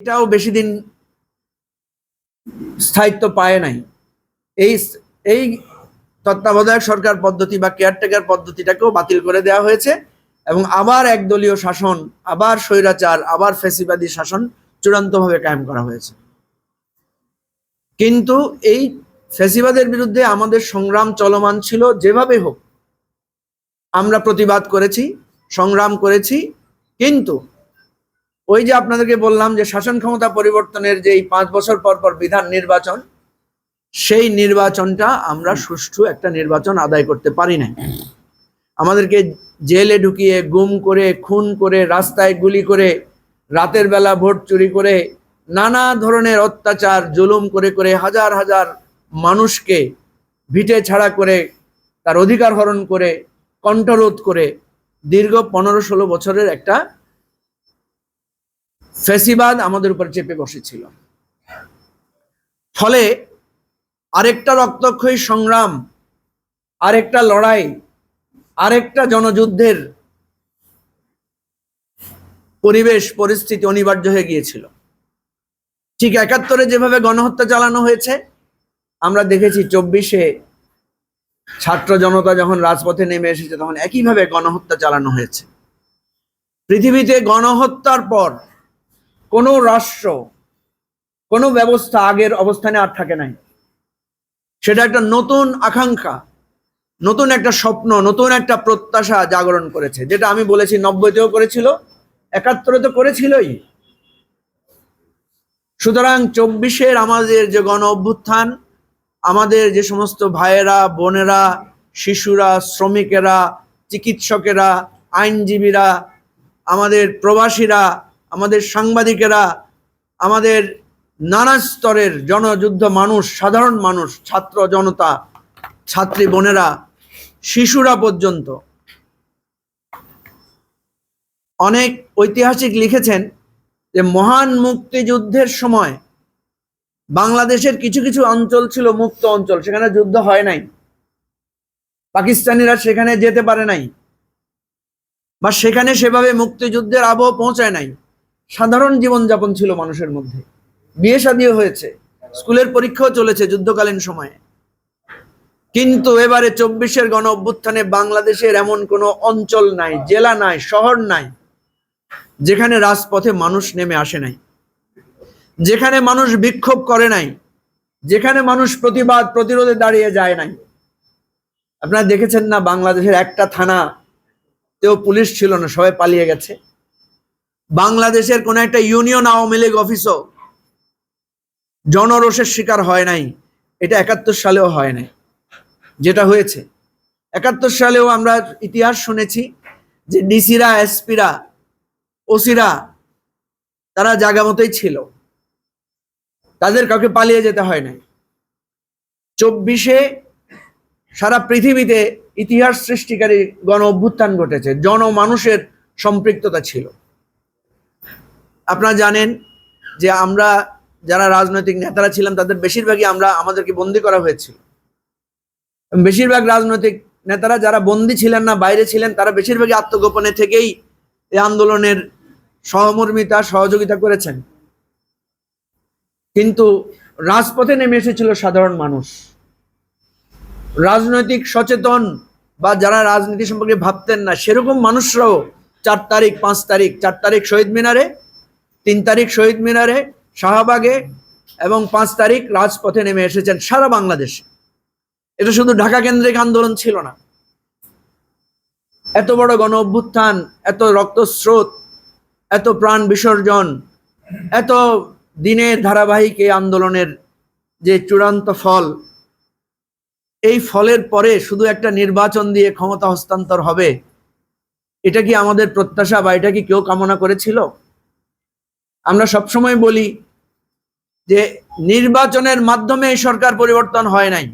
এটাও বেশি দিন স্থায়িত্ব পায় নাই। এই এই তত্ত্বাবধায়ক সরকার পদ্ধতি বা কেয়ারটেকার পদ্ধতিটাকেও বাতিল করে দেওয়া হয়েছে এবং আবার একদলীয় শাসন, আবার স্বৈরাচার, আবার ফেসিবাদী শাসন চূড়ান্তভাবে কায়েম করা হয়েছে। কিন্তু এই ফেসিবাদের বিরুদ্ধে আমাদের সংগ্রাম চলমান ছিল যেভাবে হোক। আমরা প্রতিবাদ করেছি, সংগ্রাম করেছি, কিন্তু ওই যে আপনাদেরকে বললাম যে শাসন ক্ষমতা পরিবর্তনের যে এই পাঁচ বছর পর পর বিধান নির্বাচন, সেই নির্বাচনটা আমরা সুষ্ঠু একটা নির্বাচন আদায় করতে পারি নাই। আমাদেরকে জেলে ঢুকিয়ে গুম করে, খুন করে, রাস্তায় গুলি করে, রাতের বেলা ভোট চুরি করে, নানা ধরনের অত্যাচার, জুলুম করে করে হাজার হাজার মানুষকে ভিটে ছাড়া করে, তার অধিকার হরণ করে, কণ্ঠরোধ করে দীর্ঘ পনেরো ষোলো বছরের একটা ফেসিবাদ আমাদের উপর চেপে বসেছিল। ফলে আরেকটা রক্তক্ষয়ী সংগ্রাম, আরেকটা লড়াই, আরেকটা জনযুদ্ধের পরিবেশ, পরিস্থিতি অনিবার্য হয়ে গিয়েছিল। ঠিক একাত্তরে যেভাবে গণহত্যা চালানো হয়েছে, আমরা দেখেছি চব্বিশে ছাত্র জনতা যখন রাজপথে নেমে এসেছে, তখন একইভাবে গণহত্যা চালানো হয়েছে। পৃথিবীতে গণহত্যার পর কোনো রাষ্ট্র, কোনো ব্যবস্থা আগের অবস্থানে আর থাকে নাই। সেটা একটা নতুন আকাঙ্ক্ষা, নতুন একটা স্বপ্ন, নতুন একটা প্রত্যাশা জাগরণ করেছে, যেটা আমি বলেছি নব্বইতেও করেছিল একাত্তরে তো করেছিলই। সুতরাং চব্বিশের আমাদের যে গণ অভ্যুত্থান, আমাদের যে সমস্ত ভাইয়েরা, বোনেরা, শিশুরা, শ্রমিকেরা, চিকিৎসকেরা, আইনজীবীরা, আমাদের প্রবাসীরা আমাদের সাংবাদিকেরা, আমাদের নানা স্তরের জনযুদ্ধ মানুষ, সাধারণ মানুষ, ছাত্র জনতা, ছাত্রী বোনেরা, শিশুরা পর্যন্ত। অনেক ঐতিহাসিক লিখেছেন যে মহান মুক্তিযুদ্ধের সময় বাংলাদেশের কিছু কিছু অঞ্চল ছিল মুক্ত অঞ্চল, সেখানে যুদ্ধ হয় নাই। পাকিস্তানিরা সেখানে যেতে পারে নাই বা সেখানে সেভাবে মুক্তিযুদ্ধের আবহ পৌঁছায় নাই। সাধারণ জীবনযাপন ছিল মানুষের মধ্যে। বিয়ে শাদিও হয়েছে, স্কুলের পরীক্ষাও চলেছে যুদ্ধকালীন সময়ে। কিন্তু এবারে চব্বিশের গণ অভ্যুত্থানে বাংলাদেশের এমন কোনো অঞ্চল নাই, জেলা নাই, শহর নাই, যেখানে রাজপথে মানুষ নেমে আসে নাই। যেখানে মানুষ বিক্ষোভ করে নাই, যেখানে মানুষ প্রতিবাদ প্রতিরোধে দাঁড়িয়ে যায় নাই। আপনারা দেখেছেন না, বাংলাদেশের একটা থানা, তেও পুলিশ ছিল না, সবাই পালিয়ে গেছে। বাংলাদেশের কোন একটা ইউনিয়ন আওয়ামী লীগ অফিসও জনরোষের শিকার হয় নাই। এটা একাত্তর সালেও হয় নাই। যেটা হয়েছে। একাত্তর সালেও আমরা ইতিহাস শুনেছি যে ডিসিরা, এসপিরা, ওসিরা তারা জায়গা মতোই ছিল। তাদের কাউকে পালিয়ে যেতে হয় নাই। চব্বিশে সারা পৃথিবীতে ইতিহাস সৃষ্টিকারী গণ অভ্যুত্থান ঘটেছে। জনমানুষের সম্পৃক্ততা ছিল। আপনারা জানেন যে আমরা যারা রাজনৈতিক নেতারা ছিলাম, তাদের বেশিরভাগই আমরা আমাদেরকে বন্দি করা হয়েছিল। বেশিরভাগ রাজনৈতিক নেতারা যারা বন্দি ছিলেন না, বাইরে ছিলেন, তারা বেশিরভাগই আত্মগোপনে থেকেই এই আন্দোলনের সহমর্মিতা, সহযোগিতা করেছেন। কিন্তু রাজপথে নেমে এসেছিল সাধারণ মানুষ। রাজনৈতিক সচেতন বা যারা রাজনীতি সম্পর্কে ভাবতেন না, সেরকম মানুষরাও চার তারিখ, পাঁচ তারিখ, চার তারিখ শহীদ মিনারে তিন তারিখ শহীদ মিনারে, শাহবাগে এবং পাঁচ তারিখ রাজপথে নেমে এসেছেন সারা বাংলাদেশে। এটা শুধু ঢাকা কেন্দ্রিক আন্দোলন ছিল না। এত বড় গণ অভ্যুত্থান, এত রক্তস্রোত, এত প্রাণ বিসর্জন, এত দিনের ধারাবাহিক এই আন্দোলনের যে চূড়ান্ত ফল, এই ফলের পরে শুধু একটা নির্বাচন দিয়ে ক্ষমতা হস্তান্তর হবে, এটা কি আমাদের প্রত্যাশা বা এটা কি কেউ কামনা করেছিল? আমরা সবসময় বলি যে নির্বাচনের মাধ্যমে সরকার পরিবর্তন হয় নাই।